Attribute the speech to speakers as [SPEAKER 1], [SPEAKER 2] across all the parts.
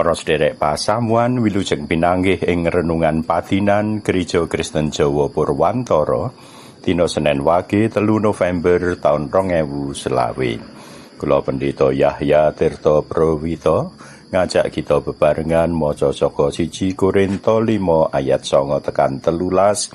[SPEAKER 1] Para sederek pasamuan wilujeng pinanggih ing renungan padinan Gereja Kristen Jawa Purwantara dina Senin Wage telu November taun 2020. Kula Pendeta Yahya Tirta Prawito ngajak kita bebarengan maca saka siji Korinto 5 ayat 9 tekan telulas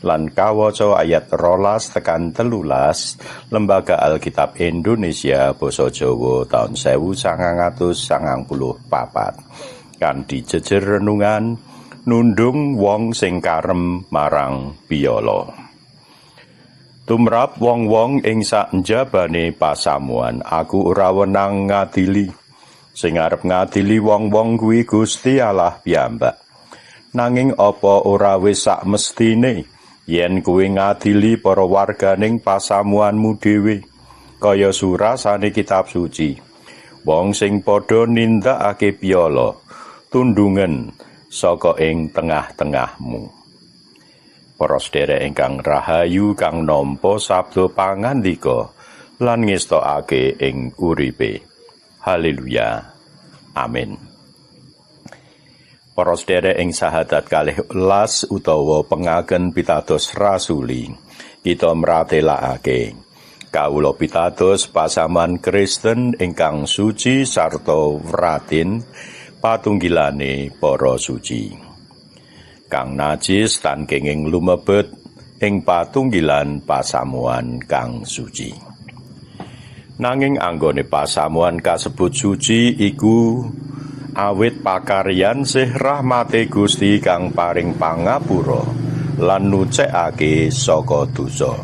[SPEAKER 1] lan kawaca ayat rolas tekan telulas Lembaga Alkitab Indonesia Basa Jawa tahun 1994 kan dijejer renungan nundung wong sing karem marang biyala. Tumrap wong-wong ing sak njabane pasamuan aku ora wenang ngadili. Sing arep ngadili wong-wong kuwi Gusti Allah piyambak. Nanging apa ora wis sak mestine yen kuwi ngadili para warganing pasamuanmu dhewe kaya surasane kitab suci. Wong sing padha nindakake piyala tundungen saka ing tengah-tengahmu. Para sedherek ingkang rahayu kang nampa sabda pangandika lan ngestokake ing uripe. Haleluya. Amin Para sedherek ing sahadat kalih las utawa pengagen pitados rasuli, kita mratelakake kawula pitados pasaman Kristen ingkang suci sarta wratin patunggilane para suci. Kang najis tan kenging lumebet ing patunggilan pasamuan kang suci. Nanging anggone pasamuan kasebut suci iku awit pakaryan sih rahmate Gusti kang paring pangapura lan nucekake saka dosa.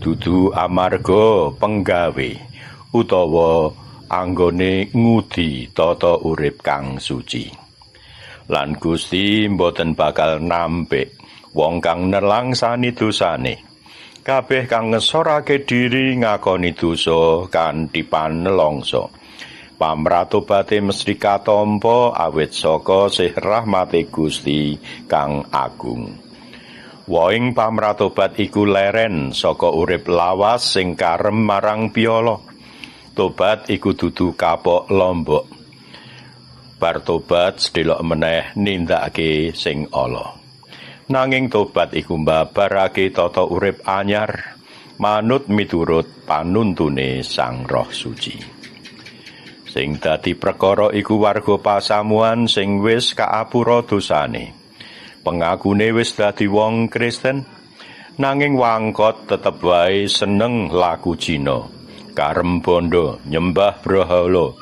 [SPEAKER 1] Dudu amarga penggawe utawa anggone ngudi tata urip kang suci. Lan Gusti mboten bakal nampik wong kang nelangsani dosane. Kabeh kang ngesorake diri ngakoni dosa kanthi panelongso pamratobate mesti katampa awit saka sih rahmate Gusti kang agung. Woing pamratobat iku leren saka urip lawas sing karem marang piyala. Tobat iku dudu kapok lombok. Bar tobat sedelok meneh nindakake sing ala. Nanging tobat iku mbabarake tata urip anyar manut miturut panuntune Sang Roh Suci. Sing dadi perkara iku warga pasamuan sing wis kaapura dosane. Pengakune wis dadi wong Kristen, nanging wangkot tetep wae seneng laku Cina, karem bondo, nyembah brahala,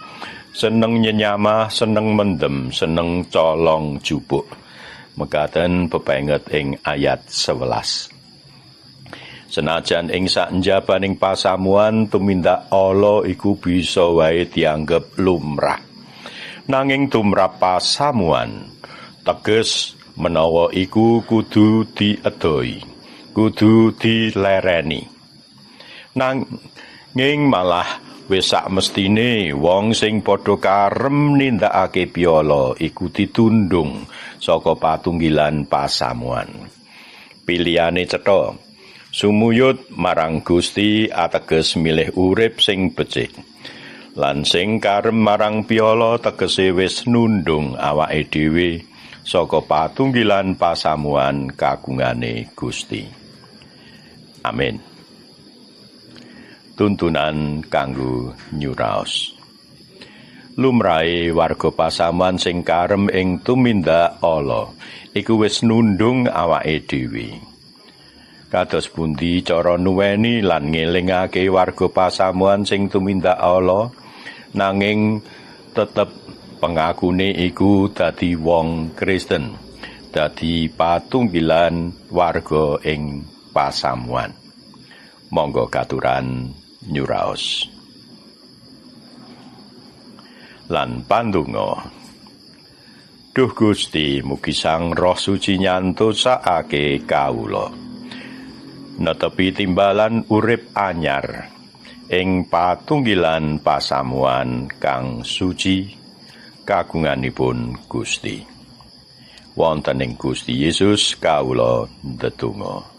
[SPEAKER 1] seneng nyenyamah, seneng mendem, seneng colong jupuk. Mekaten pepenget ing ayat 11. Senajan ing saknjabaning pasamuan tumindak ala iku bisa wae dianggep lumrah. Nanging tumrap pasamuan teges menawa iku kudu diedoi, kudu dilereni. Nanging malah wis sak mestine wong sing padha karem nindakake piala iku ditundung saka patunggilan pasamuan. Pilihane cetha Sumuyut marang Gusti ateges milih urip sing becik. Lan sing karem marang piala tegese wis nundung awake dhewe saka patunggilan pasamuan kagungane Gusti. Amin. Tuntunan kanggo nyuraos. Lumrahe warga pasamuan sing karem ing tumindak Allah iku wis nundung awake dhewe. Kados pundi cara nuweni lan ngelingake warga pasamuan sing tumindak Allah nanging tetep pengakune iku dadi wong Kristen dadi patunggilan warga ing pasamuan. Monggo katuran nyuraos. Lan pandonga Duh Gusti mugi Sang Roh Suci nyantosake kawula netepi timbalan urip anyar ing patunggilan pasamuan kang suci kagunganipun Gusti. Wonten ing Gusti Yesus kawula ndedonga